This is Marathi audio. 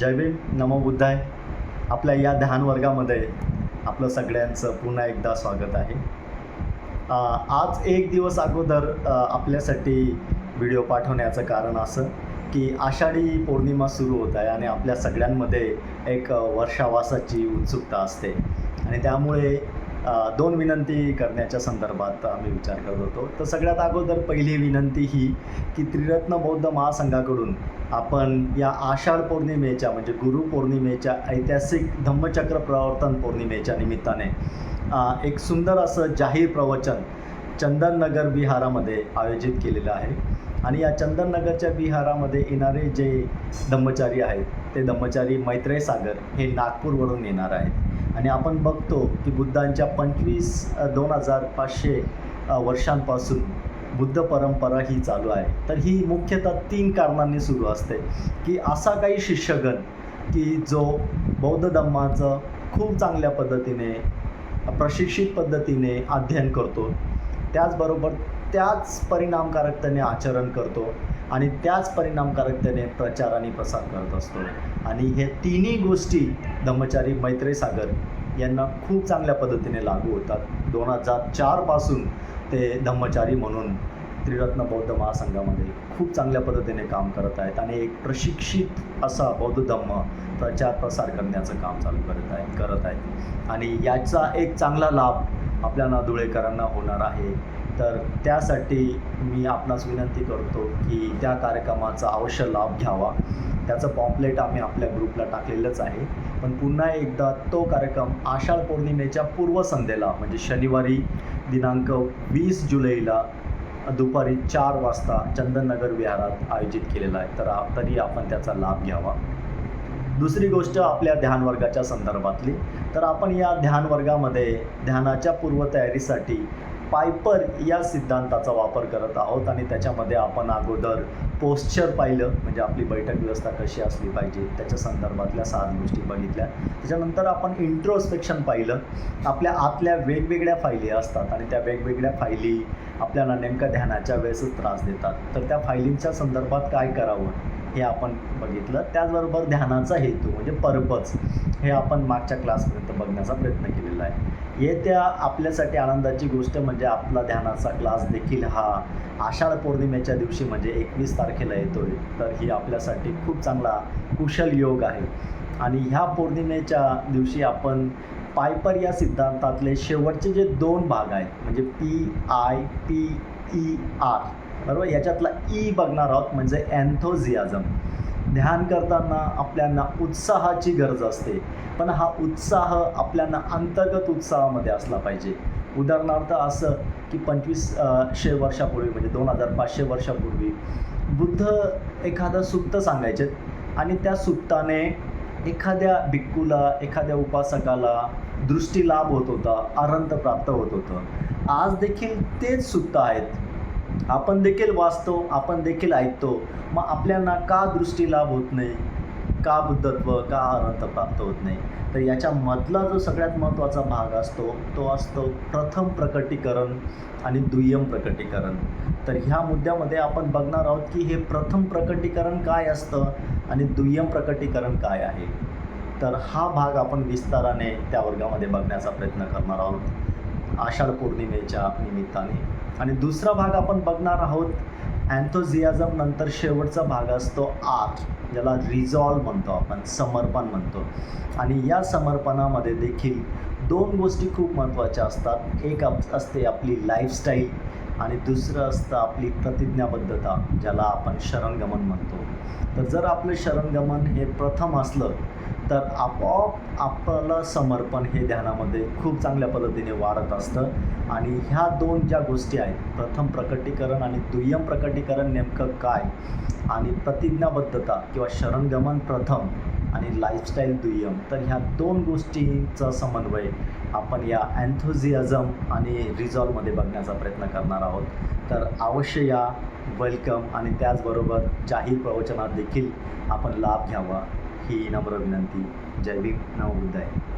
जय भीम नमो बुद्धाय. आपल्या या ध्यान वर्गामध्ये आपलं सगळ्यांचं पुन्हा एकदा स्वागत आहे. आज एक दिवस अगोदर आपल्यासाठी व्हिडिओ पाठवण्याचं कारण असं की आषाढी पौर्णिमा सुरू होत आहे आणि आपल्या सगळ्यांमध्ये एक वर्षावासाची उत्सुकता असते. आणि त्यामुळे दोन विनंती करण्याच्या संदर्भात आम्ही विचार करत होतो. तर सगळ्यात अगोदर पहिली विनंती ही की त्रिरत्न बौद्ध महासंघाकडून आपण या आषाढ पौर्णिमेच्या म्हणजे गुरुपौर्णिमेच्या ऐतिहासिक धम्मचक्र प्रवर्तन पौर्णिमेच्या निमित्ताने एक सुंदर असं जाहीर प्रवचन चंदननगर विहारामध्ये आयोजित केलेलं आहे. आणि या चंदननगरच्या विहारामध्ये येणारे जे धम्मचारी आहेत ते धम्मचारी मैत्रेय सागर हे नागपूरवरून येणार आहेत. आणि आपण बघतो की बुद्धांच्या पंचवीस दोन हजार पाचशे वर्षांपासून बुद्ध परंपरा ही चालू आहे. तर ही मुख्यतः तीन कारणांनी सुरू असते की असा काही शिष्यगण की जो बौद्ध धम्माचं खूप चांगल्या पद्धतीने प्रशिक्षित पद्धतीने अध्ययन करतो त्याचबरोबर त्याच परिणामकारकतेने आचरण करतो आणि त्याच परिणामकारकतेने प्रचार आणि प्रसार करत असतो. आणि हे तिन्ही गोष्टी धम्मचारी मैत्रेय सागर यांना खूप चांगल्या पद्धतीने लागू होतात. दोन हजार चारपासून ते धम्मचारी म्हणून त्रिरत्न बौद्ध महासंघामध्ये खूप चांगल्या पद्धतीने काम करत आहेत आणि एक प्रशिक्षित असा बौद्ध धम्म प्रचार प्रसार करण्याचं काम चालू करत आहे करत आहेत. आणि याचा एक चांगला लाभ आपल्या धुळेकरांना होणार आहे. तर त्यासाठी मी आपणास विनंती करतो की त्या कार्यक्रमाचा अवश्य लाभ घ्यावा. त्याचं पॉम्पलेट आम्ही आपल्या ग्रुपला टाकलेलंच आहे. पण पुन्हा एकदा तो कार्यक्रम आषाढ पौर्णिमेच्या पूर्वसंध्येला म्हणजे शनिवारी दिनांक वीस जुलैला दुपारी चार वाजता चंदननगर विहारात आयोजित केलेला आहे. तर तरी आपण त्याचा लाभ घ्यावा. दुसरी गोष्ट आपल्या ध्यान वर्गाच्या संदर्भातली. तर आपण या ध्यान वर्गामध्ये ध्यानाच्या पूर्वतयारीसाठी पायपर या सिद्धांताचा वापर करत आहोत आणि त्याच्यामध्ये आपण अगोदर पोस्चर पाहिलं म्हणजे आपली बैठक व्यवस्था कशी असली पाहिजे त्याच्या संदर्भातल्या सात गोष्टी बघितल्या. त्याच्यानंतर आपण इंट्रोस्पेक्शन पाहिलं. आपल्या आतल्या वेगवेगळ्या फायली असतात आणि त्या वेगवेगळ्या फायली आपल्याला नेमक्या ध्यानाच्या वेळेसच त्रास देतात. तर त्या फायलींच्या संदर्भात काय करावं हे आपण बघितलं. त्याचबरोबर ध्यानाचा हेतू म्हणजे पर्पज हे आपण मागच्या क्लासपर्यंत बघण्याचा प्रयत्न केलेला आहे. येत्या आपल्यासाठी आनंदाची गोष्ट म्हणजे आपला ध्यानाचा क्लास देखील हा आषाढ पौर्णिमेच्या दिवशी म्हणजे एकवीस तारखेला येतोय. तर ही आपल्यासाठी खूप चांगला कुशल योग आहे. आणि ह्या पौर्णिमेच्या दिवशी आपण पायपर या सिद्धांतातले शेवटचे जे दोन भाग आहेत म्हणजे P I P E R बरोबर? याच्यातला ई बघणार आहोत म्हणजे अँथोझियाझम ध्यान करताना आपल्याला उत्साहाची गरज असते. पण हा उत्साह आपल्यांना अंतर्गत उत्साहामध्ये असला पाहिजे. उदाहरणार्थ असं की पंचवीस वर्षापूर्वी म्हणजे दोन हजार पाचशे वर्षापूर्वी बुद्ध एखादं सुप्त सांगायचे आणि त्या सुप्ताने एखाद्या भिक्कूला एखाद्या उपासकाला दृष्टी लाभ होत होता अरंत प्राप्त होत होतं. आज देखील तेच सुप्त आहेत. आपण देखील वाचतो आपण देखील ऐकतो. मग आपल्याला का दृष्टी लाभ होत नाही? का बुद्धत्व का अनंत प्राप्त होत नाही? तर याच्यामधला जो सगळ्यात महत्त्वाचा भाग असतो तो असतो प्रथम प्रकटीकरण आणि दुय्यम प्रकटीकरण. तर ह्या मुद्द्यामध्ये आपण बघणार आहोत की हे प्रथम प्रकटीकरण काय असतं आणि दुय्यम प्रकटीकरण काय आहे. तर हा भाग आपण विस्ताराने त्या वर्गामध्ये बघण्याचा प्रयत्न करणार आहोत. आषाढ पौर्णिमेच्या निमित्ताने. आणि दुसरा भाग आपण बघणार आहोत अँथोझियाझम नंतर शेवटचा भाग असतो आर ज्याला रिझॉल्व म्हणतो आपण समर्पण म्हणतो. आणि या समर्पणामध्ये देखील दोन गोष्टी खूप महत्त्वाच्या असतात. एक असते आपली लाईफस्टाईल आणि दुसरं असतं आपली प्रतिज्ञाबद्धता ज्याला आपण शरणगमन म्हणतो. तर जर आपलं शरणगमन हे प्रथम असलं तर आपोआप आपलं समर्पण हे ध्यानामध्ये खूप चांगल्या पद्धतीने वाढत असतं. आणि ह्या दोन ज्या गोष्टी आहेत प्रथम प्रकटीकरण आणि दुय्यम प्रकटीकरण नेमकं काय? आणि प्रतिज्ञाबद्धता किंवा शरणगमन प्रथम आणि लाईफस्टाईल दुय्यम तर ह्या दोन गोष्टींचा समन्वय आपण या अँथोझियाझम आणि रिझॉल्वमध्ये बघण्याचा प्रयत्न करणार आहोत. तर अवश्य या वेलकम आणि त्याचबरोबर जाहीर प्रवचनात देखील आपण लाभ घ्यावा. ही नम्र विनंती. जय भीम. नमो बुद्धाय.